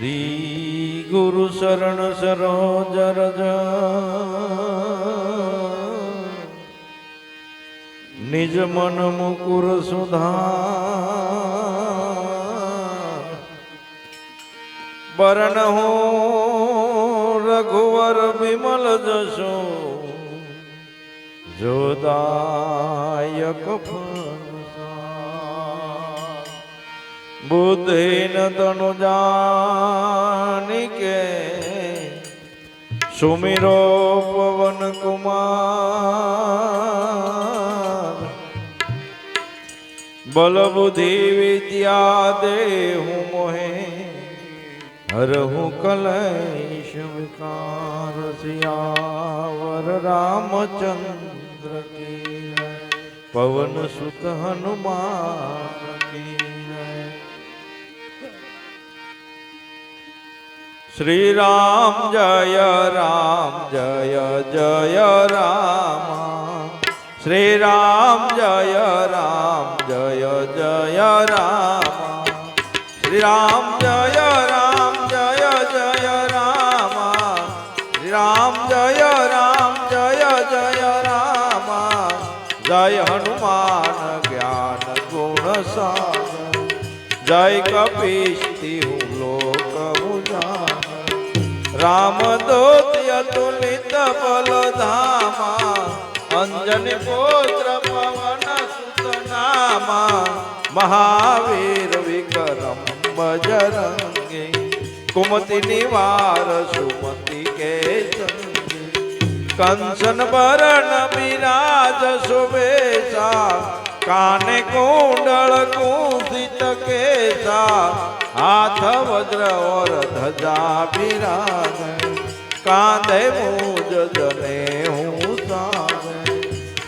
શ્રી ગુરુ શરણ સરોજ રજ નિજ મન મુકુર સુધા બરણ હું રઘુવર વિમલ જશો. જોદાયક ફલસાર. બુદ્ધિન તનુ જાનિકે સુમિરો પવન કુમાર બલ બુદ્ધિ વિદ્યા દેહું મોહે હરહું કલેશ વિકાર સિયાવર રામચંદ્ર. પવન સુત હનુમાન શ્રી રામ જય રામ, જય જય રામ. શ્રી રામ જય રામ, જય જય રામ. શ્રી રામ જય રામ, જય જય રામ. શ્રી રામ જય રામ, જય જય રામ. જય હનુમાન જ્ઞાન ગુણ સાગર. જય કપીશ રામ દૂત અતુલિત બલ ધામા અંજની પુત્ર પવન સુતનામા, મહાવીર વિક્રમ બજરંગે, કુમતિ નિવાર સુમતિ કે કંચન બરણ બિરાજ સુબેશા કાને કુંડળ કુંસિત કેસા હાથ વજ્ર ઓર ધજા બિરાજ, કાંધે મુજ જને હું સાવે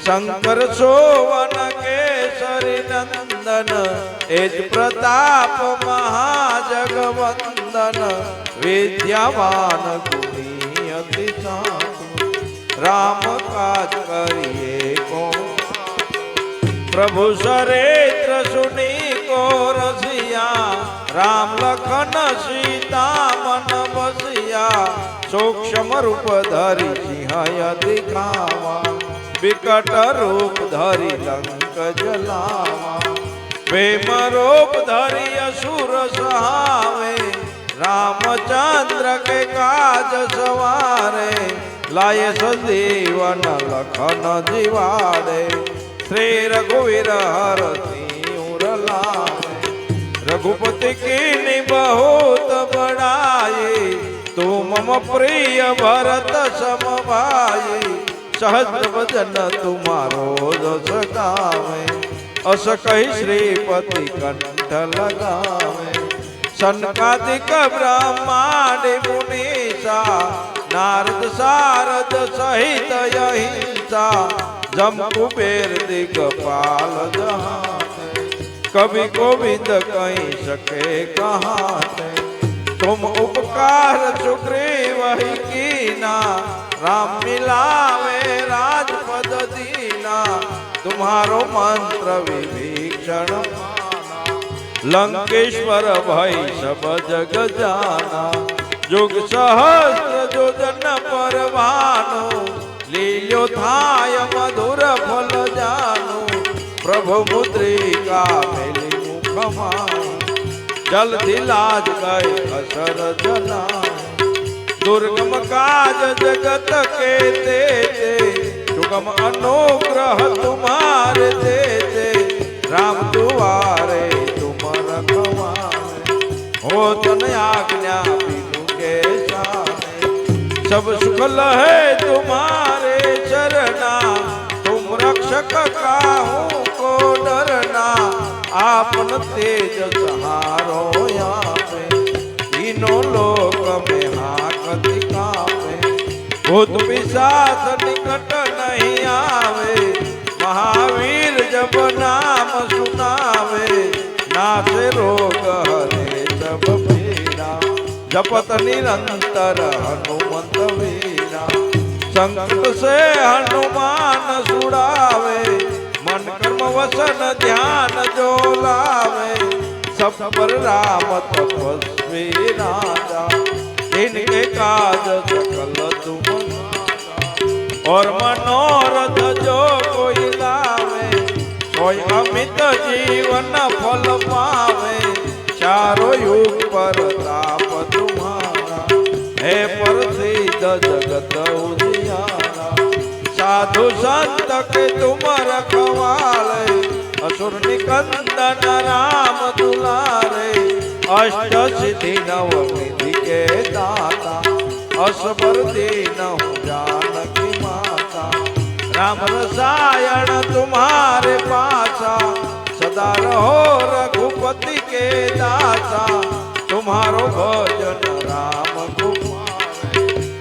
શંકર સોવન કેસરી નંદન એજ પ્રતાપ મહાજગવંદન, વિદ્યાવાન ગુણી અતિ રામ કાજ કરીએ કોણ? પ્રભુ સરેત્ર સુની કો રસિયા રામ લખન સીતા મન બસિયા સૂક્ષ્મ રૂપ ધરી સિંહ દિખાવા, વિકટ રૂપ ધરી લંક જલાવા. પ્રેમ રૂપ ધરી અસુર સહાવે, રામચંદ્ર કે કાજ સવારે, લાય સજીવન લખન જીવાડે. શ્રી રઘુવીર હર સિંહ લાવે રઘુપતિ કી બહુત બડાઈ તું મમ પ્રિય ભરત સમભાઈ સહજ વજન તુમારો રસ ગાવે, અસ કહી શ્રીપતિ કંઠ લગાવે. સનકાદિક બ્રહ્માંડ મુનિષા નારદ સારદ સહિત અહિંસા, જમ કુબેર દિગપાલ જહા. कवि गोविंद कहीं सके कहाँ थे तुम उपकार सुग्रीव कीना, राम मिलावे राजपद दीना, तुम्हारो मंत्र विभीषण लंकेश्वर भाई सब जग जाना, जुग सहस्त्र जो जन पर भानु लील्यो थाय मधुर फल जानो, प्रभु मुद्रिका मेली मुखमा जल्दी लाज गए असर जना दुर्गम काज जगत के देते सुगम अनुग्रह तुम्हारे देते राम दुआरे तुम रखवारे हो तन आज्ञा बिनु के सारे सब सुख लहे तुम्हारे चरना तुम रक्षक काहू આપન તેજ સહારો આપે. ઈનો લોક મે હાકતિ કાપે. ભૂત પિશાચ નિકટ નહીં આવે. મહાવીર જબ નામ સુનાવે. નાશે રોગ હરે જબ પીડા. જપત નિરંતર હનુમંત વીરા. સંકટ સે હનુમાન સુડાવે. हनुमान सुड़ावे मन कर्म वसन ध्यान जो लावे सब पर राम तपस्वी तेजस्वी राजा इनके काज सकल तुम और मनोरथ जो कोई लावे कोई अमित जीवन फल पावे चारों युग पर ताप तुम्हारा है प्रसिद्ध जगत उजियारा साधु संत के तुम रखवाले असुर निकंदन राम दुलारे अष्ट सिद्धि नव विधि के दाता असबर दीन जानक माता। राम रसायण तुम्हारे पाचा सदा रहो रघुपति के दासा तुम्हारो भजन राम कुमार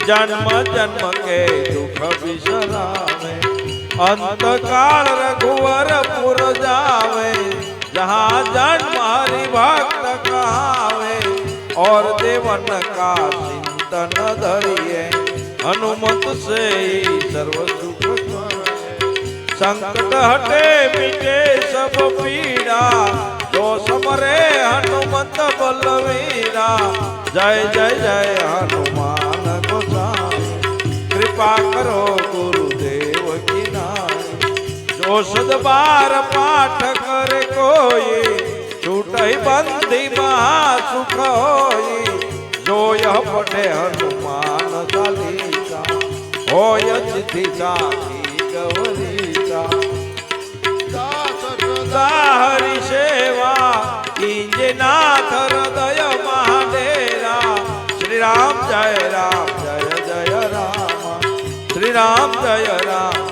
जन्म जन्म के दुख विसरा अंत काल रघुवर पुर जावे, जहाँ जन्म हरि भक्त कहावे, और देवन का चिंतन धरिए, हनुमत से ही सर्व सुख। संकट हटे मिटे सब पीड़ा, जो समरे हनुमत बलवीरा जय जय जय हनुमान गोसाई, कृपा करो नाई बार पाठ करे कोई छूट बंदी महा सुख होई। जो यह पढ़े हनुमान चालीसा, होय सिद्धि साखी गौरीसा। हरि सेवा कीजे नाथ हृदय महाडेरा। श्री राम जय राम, जय जय राम। श्री राम जय राम।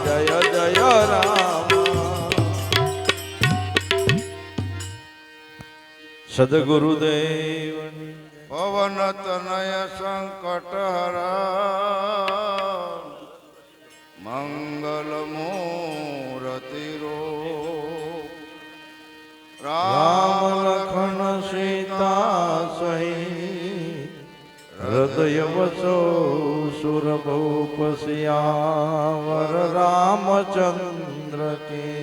સદગુરુદેવ પવન તનય સંકટ મંગલ મૂરતિ રો રામ લખન સીતા સહી હૃદય વસો સુરભૂપ સિયાવર રામચંદ્ર કે